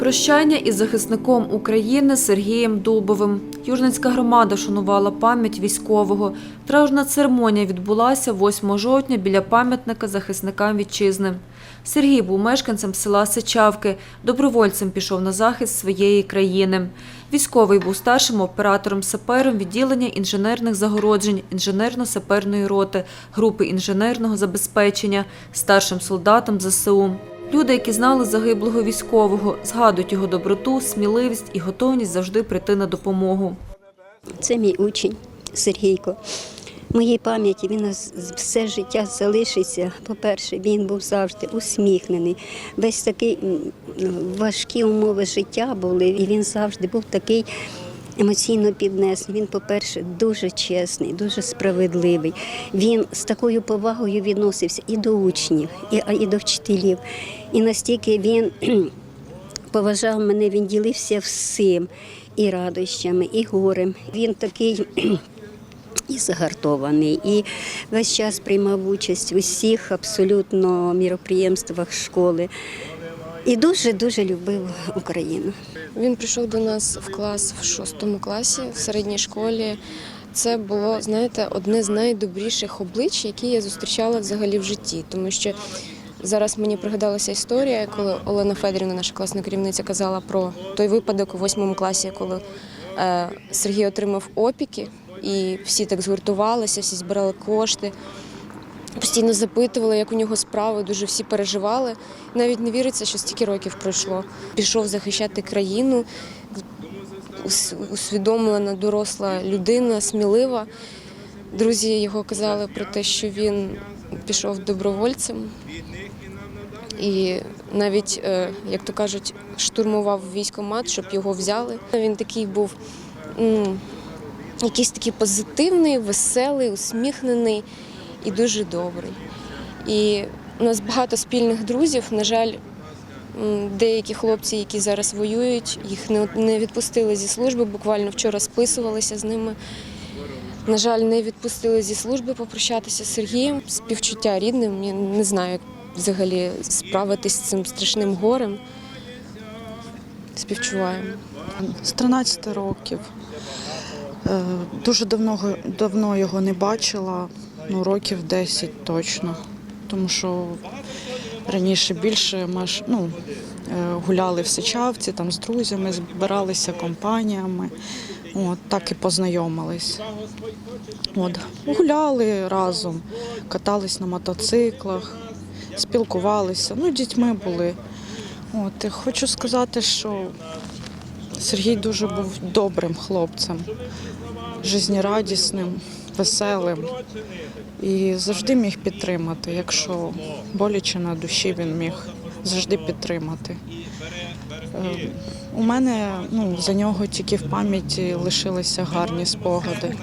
Прощання із захисником України Сергієм Дубовим. Южницька громада шанувала пам'ять військового. Траурна церемонія відбулася 8 жовтня біля пам'ятника захисникам вітчизни. Сергій був мешканцем села Сичавки. Добровольцем пішов на захист своєї країни. Військовий був старшим оператором-сапером відділення інженерних загороджень, інженерно-саперної роти, групи інженерного забезпечення, старшим солдатом ЗСУ. Люди, які знали загиблого військового, згадують його доброту, сміливість і готовність завжди прийти на допомогу. Це мій учень Сергійко. В моїй пам'яті він все життя залишиться. По-перше, він був завжди усміхнений. Весь такий важкі умови життя були, і він завжди був такий. Емоційно піднесений. Він, по-перше, дуже чесний, дуже справедливий. Він з такою повагою відносився і до учнів, і, і до вчителів. І настільки він поважав мене, він ділився всім і радощами, і горем. Він такий і загартований, і весь час приймав участь в усіх абсолютно міроприємствах школи. І дуже-дуже любив Україну. Він прийшов до нас в клас в шостому класі в середній школі. Це було, знаєте, одне з найдобріших облич, які я зустрічала взагалі в житті, тому що зараз мені пригадалася історія, коли Олена Федорівна, наша класна керівниця, казала про той випадок у восьмому класі, коли е, Сергій отримав опіки, і всі так згуртувалися, всі збирали кошти. Постійно запитували, як у нього справи, дуже всі переживали. Навіть не віриться, що стільки років пройшло. Пішов захищати країну, усвідомлена, доросла людина, смілива. Друзі його казали про те, що він пішов добровольцем і навіть, е, як то кажуть, штурмував військомат, щоб його взяли. Він такий був якийсь такий позитивний, веселий, усміхнений і дуже добрий. І у нас багато спільних друзів. На жаль, деякі хлопці, які зараз воюють, їх не, відпустили зі служби. Буквально вчора списувалися з ними. На жаль, не відпустили зі служби попрощатися з Сергієм. Співчуття рідним. Я не знаю, як взагалі справитись з цим страшним горем. Співчуваємо. З 13 років. Е, Дуже давно, давно його не бачила, ну років 10 точно. Тому що раніше більше ж, ну, е, гуляли в Сичавці, там з друзями, збиралися компаніями. От, так і познайомились. От, гуляли разом, катались на мотоциклах, спілкувалися, ну, дітьми були. От, і хочу сказати, що Сергій дуже був добрим хлопцем, жизнерадісним, веселим і завжди міг підтримати. Якщо боляче на душі, він міг завжди підтримати. Е, У мене ну, за нього тільки в пам'яті лишилися гарні спогади.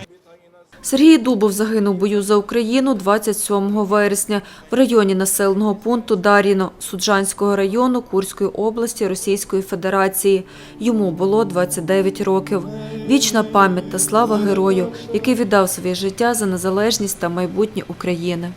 Сергій Дубов загинув в бою за Україну 27 вересня в районі населеного пункту Даріно Суджанського району Курської області Російської Федерації. Йому було 29 років. Вічна пам'ять та слава герою, який віддав своє життя за незалежність та майбутнє України.